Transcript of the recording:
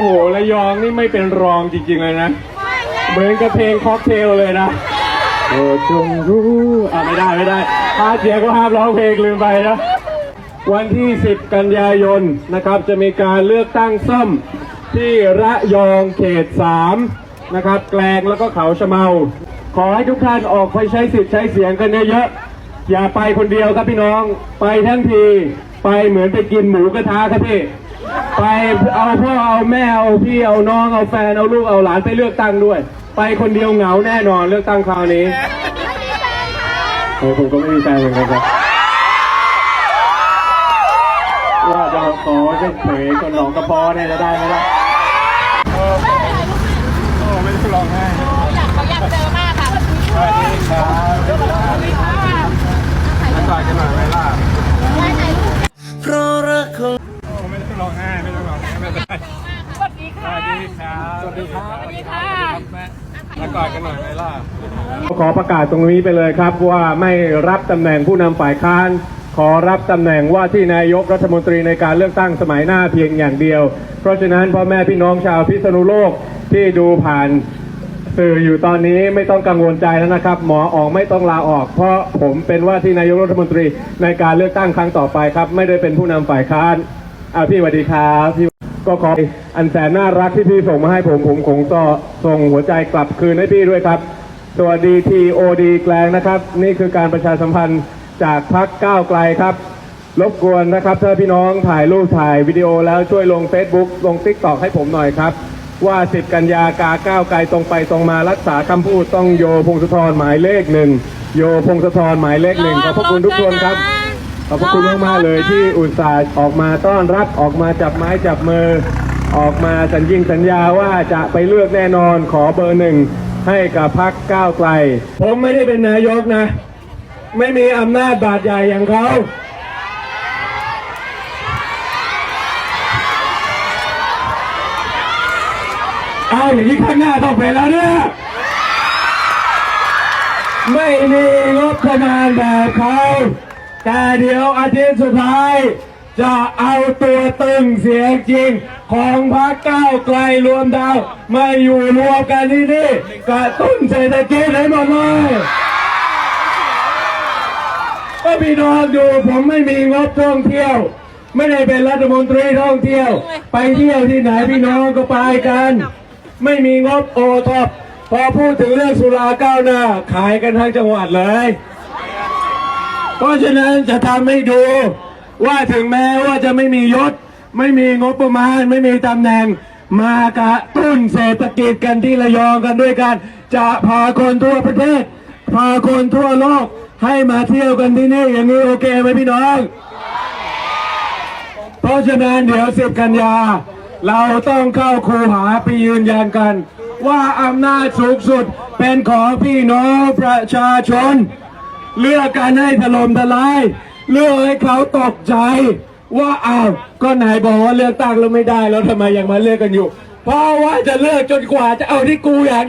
โหระยองนี่ไม่เป็นรองจริงๆเลยนะเหมือนกับเพลงค็อกเทลเลยนะโอ้จงรู้อะไม่ได้ไม่ได้พาเสียงก็ห้ามร้องเพลงลืมไปนะวันที่ 10 กันยายนนะครับ จะมีการเลือกตั้งซ่อมที่ระยองเขต 3 นะครับ แกลงแล้วก็เขาชะเมา ขอให้ทุกท่านออกไปใช้สิทธิ์ใช้เสียงกันเยอะๆอย่าไปคนเดียวครับพี่น้อง ไปทั้งที ไปเหมือนไปกินหมูกระทะครับพี่ ไปเอาพ่อเอาแม่เอาพี่เอาน้องเอาแฟนเอาลูกเอาหลานไปเลือกตั้งด้วย ไปคนเดียวเหงาแน่นอนเลือกตั้งคราวนี้โอ้ผมก็ไม่มีแฟนเหมือนกันครับว่าจะขอจะเผยคนหนองกระพอเนี่ยจะได้ไหมล่ะ สวัสดีสค่ะวัสดีครับ สวัสดีครับ สวัสดีค่ะแม่มาก่อนกันหน่อยไหมล่ะ ขอประกาศตรงนี้ไปเลยครับว่าไม่รับตำแหน่งผู้นำฝ่ายค้าน ขอรับตำแหน่งว่าที่นายกรัฐมนตรีในการเลือกตั้งสมัยหน้าเพียงอย่างเดียว เพราะฉะนั้นพ่อแม่พี่น้องชาวพิษณุโลกที่ดูผ่านสื่ออยู่ตอนนี้ไม่ต้องกังวลใจแล้วนะครับ หมอออกไม่ต้องลาออก เพราะผมเป็นว่าที่นายกรัฐมนตรีในการเลือกตั้งครั้งต่อไปครับ ไม่ได้เป็นผู้นำฝ่ายค้านอ่าพี่สวัสดีครับพี่ก็ขออันแสนน่ารักที่พี่ส่งมาให้ผมผมคงต่อส่งหัวใจกลับคืนให้พี่ด้วยครับ สวัสดีทีโอดีแกลงนะครับ นี่คือการประชาสัมพันธ์จากพักก้าวไกลครับ รบกวนนะครับถ้าพี่น้องถ่ายรูปถ่ายวิดีโอแล้วช่วยลง Facebook ลง t ิ k t o k ให้ผมหน่อยครับ ว่า 10 กันยากาก้าวไกลตรงไปตรงมารักษาคำพูดต้องโยพงศธรหมายเลขหนึ่งโยพงศธรหมายเลขหนึ่งขอบพระคุณทุกคนครับขอบพระคุณมากๆเลยที่อุตส่าห์ออกมาต้อนรับออกมาจับไม้จับมือ ออกมาสัญญิงสัญญาว่าจะไปเลือกแน่นอนขอเบอร์หนึ่งให้กับพักก้าวไกล ผมไม่ได้เป็นนายกนะ ไม่มีอำนาจบาดใหญ่อย่างเขาเอาอย่างนี้ข้างหน้าต้องเป็นแล้วเนี่ยไม่มีงบประมาณแบบเขาแต่เดี๋ยวอาทิตย์สุดท้าย จะเอาตัวตึงเสียงจริง ของพรรคก้าวไกลรวมดาวมาอยู่รวมกันที่นี่กระตุ้นเศรษฐกิจให้หมดเลยก็พี่น้องดูผมไม่มีงบท่องเที่ยว ไม่ได้เป็นรัฐมนตรีท่องเที่ยว ไปเที่ยวที่ไหนพี่น้องก็ไปกัน ไม่มีงบโอท็อปพอพูดถึงเรื่องสุราก้าวหน้า ขายกันทั้งจังหวัดเลย เพราะฉะนั้นจะทำให้ดู ว่าถึงแม้ว่าจะไม่มียศ ไม่มีงบประมาณ ไม่มีตำแหน่ง มากระตุ้นเศรษฐกิจกันที่ระยองกันด้วยกัน จะพาคนทั่วประเทศ พาคนทั่วโลกให้มาเที่ยวกันที่นี่อย่างนี้โอเคไหมพี่น้อง เพราะฉะนั้นเดี๋ยวสิบกันยา เราต้องเข้าคูหาไปยืนยันกัน ว่าอำนาจสูงสุดเป็นของพี่น้องประชาชน เลือกกันให้ถล่มทลาย เลือกให้เขาตกใจ ว่าอ้าวก็นายบอกว่าเลือกตั้งแล้วไม่ได้แล้วทำไมยังมาเลือกกันอยู่ เพราะว่าจะเลือกจนกว่าจะเอาที่กูอยาก